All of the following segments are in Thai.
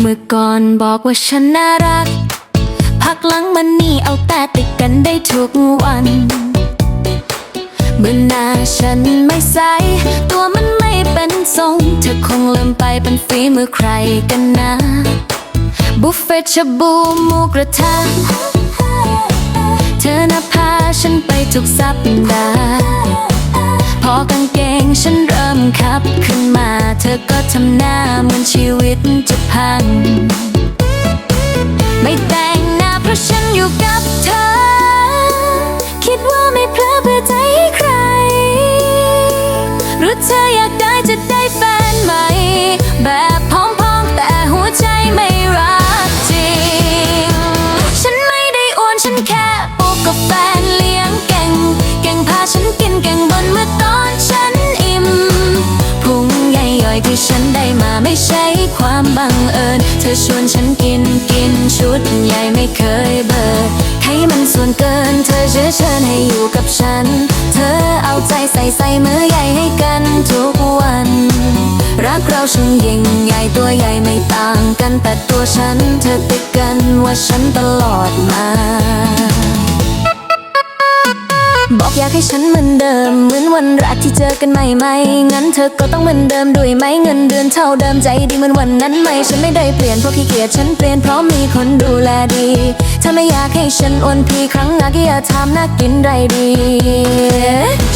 เมื่อก่อนบอกว่าฉันน่ารัก พักหลังมันนี่เอาแต่ติดกันได้ทุกวัน มื่อหน้าฉันไม่ใส ตัวมันไม่เป็นทรง เธอคงลืมไปเป็นฝีมือใครกันนะ บุฟเฟ่ต์ชบูหมูกระทะเธอน่ะพาฉันไปทุกสัปดาห์พอกางเกงฉันเริ่มขับขึ้นมา เธอก็ทำหน้าเหมือนชีวิตจะพัง ไม่แต่ ชวนฉันกินกินชุดใหญ่ไม่เคยเบิดให้มันส่วนเกิน เธอเชื้อเชิญให้อยู่กับฉัน เธอเอาใจใส่ใส่มือใหญ่ให้กันทุกวัน รักเราช่างยิ่งใหญ่ตัวใหญ่ไม่ต่างกันแต่ตัวฉัน เธอติดกันว่าฉันตลอดมา บอกอยากให้ฉันเหมือนเดิม เหมือนวันแรกที่เจอกันใหม่ไหมงั้นเธอก็ต้องเหมือนเดิมด้วยไหมเงินเดือนเท่าเดิมใจดีเหมือนวันนั้นไหม ฉันไม่ได้เปลี่ยนเพราะขี้เกียจฉันเปลี่ยนเพราะมีคนดูแลดี ถ้าไม่อยากให้ฉันอ้วนพีครั้งหน้าก็อย่าทำน่ากินไรดี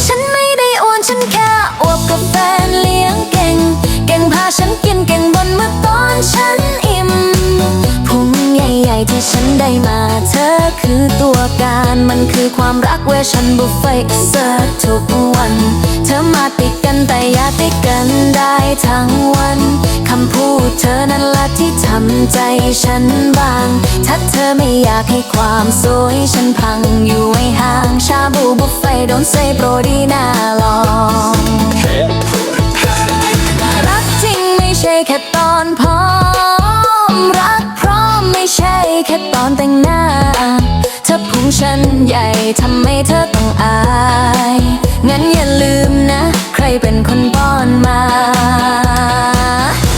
ฉันไม่ได้อ้วนฉันแค่อวบกับแฟนเลี้ยงเก่ง คือตัวการมันคือความรักเวอร์ชันบุฟเฟ่เสิร์ฟทุกวัน เธอมาติดกันแต่อย่าติดกันได้ทั้งวัน คำพูดเธอนั่นละที่ทำใจฉันบาง ถ้าเธอไม่อยากให้ความสวยฉันพังอยู่ให้ห่าง ชาบูบุฟเฟ่โดนเซโปรดีน่าลอง ฉันใหญ่ทำให้เธอต้องอาย งั้นอย่าลืมนะ ใครเป็นคนป้อนมา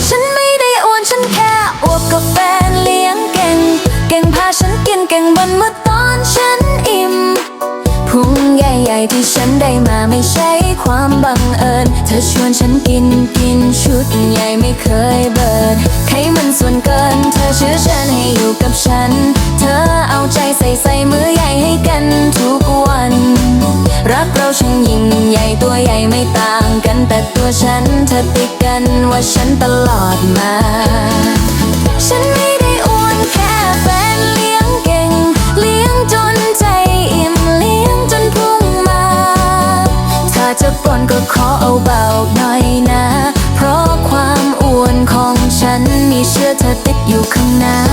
ฉันไม่ได้อ้วนฉันแค่อวบกับแฟนเลี้ยงเก่ง เก่งพาฉันกินเก่งบนเมื่อตอนฉันอิ่มพุงใหญ่ๆที่ฉันได้มาไม่ใช่ความบังเอิญ เธอชวนฉันกินกินชุดใหญ่ไม่เคยเบิดไขมันส่วนเกิน เธอเชื้อเชิญให้อยู่กับฉัน ใส่ใส่มือใหญ่ให้กันทุกวัน รักเราช่างยิ่งใหญ่ตัวใหญ่ไม่ต่างกัน แต่ตัวฉันเธอติดกันว่าฉันตลอดมา ฉันไม่ได้อ้วนแค่แฟนเลี้ยงเก่ง เลี้ยงจนใจอิ่มเลี้ยงจนพุ่งมา ถ้าจะปนก็ขอเอาเบาหน่อยนะ เพราะความอ้วนของฉันมีเชื้อเธอติดอยู่ข้างหน้า